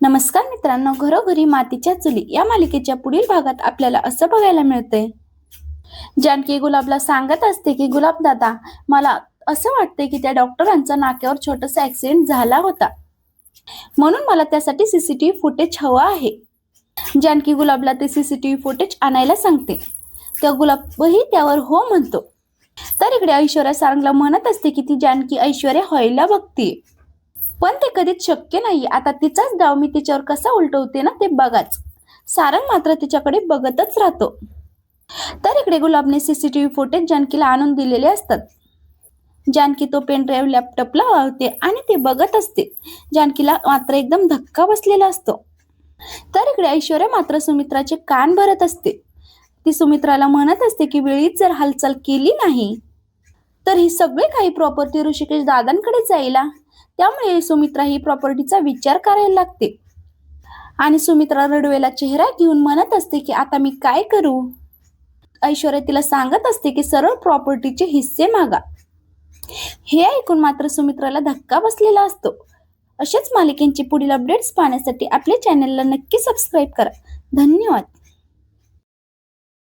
नमस्कार मित्रांनो घरोघरी मातीच्या चुली या मालिकेच्या पुढील भागात आपल्याला असं बघायला मिळतंय. जानकी गुलाबला सांगत असते की गुलाब दादा मला असं वाटतंय की त्या डॉक्टरांचा नाक्यावर छोटासा ऍक्सिडेंट झाला होता. म्हणून मला त्यासाठी सीसीटीव्ही फुटेज हवं आहे. जानकी गुलाबला ते सीसीटीव्ही फुटेज आणायला सांगते. त्या गुलाबही त्यावर हो म्हणतो. तर इकडे ऐश्वर्या सारंगला म्हणत असते की ती जानकी ऐश्वर्या व्हायला बघतीये. पण ते कधीच शक्य नाही आता तिचाच डाव मी तिच्यावर कसा उलटवते ना ते बघाच. सारंग मात्र तिच्याकडे बघतच राहतो. तर इकडे गुलाबने सीसीटीव्ही फुटेज जानकीला आणून दिलेले असतात. जानकी तो पेन ड्राईव्ह लॅपटॉपला लावते आणि ते बघत असते. जानकीला मात्र एकदम धक्का बसलेला असतो. तर इकडे ऐश्वर्या मात्र सुमित्राचे कान भरत असते. ती सुमित्राला म्हणत असते की वेळीच जर हालचाल केली नाही तर ही सगळी काही प्रॉपर्टी ऋषिकेश दादांकडे जायला. त्यामुळे सुमित्रा ही प्रॉपर्टीचा विचार करायला लागते. आणि सुमित्रा रडवेला चेहरा घेऊन म्हणत असते की आता मी काय करू? ऐश्वर्या तिला सांगत असते की सरळ प्रॉपर्टीचे हिस्से मागा. हे ऐकून मात्र सुमित्राला धक्का बसलेला असतो. अशाच मालिकेंची पुढील अपडेट्स पाहण्यासाठी आपल्या चॅनलला नक्की सबस्क्राईब करा. धन्यवाद.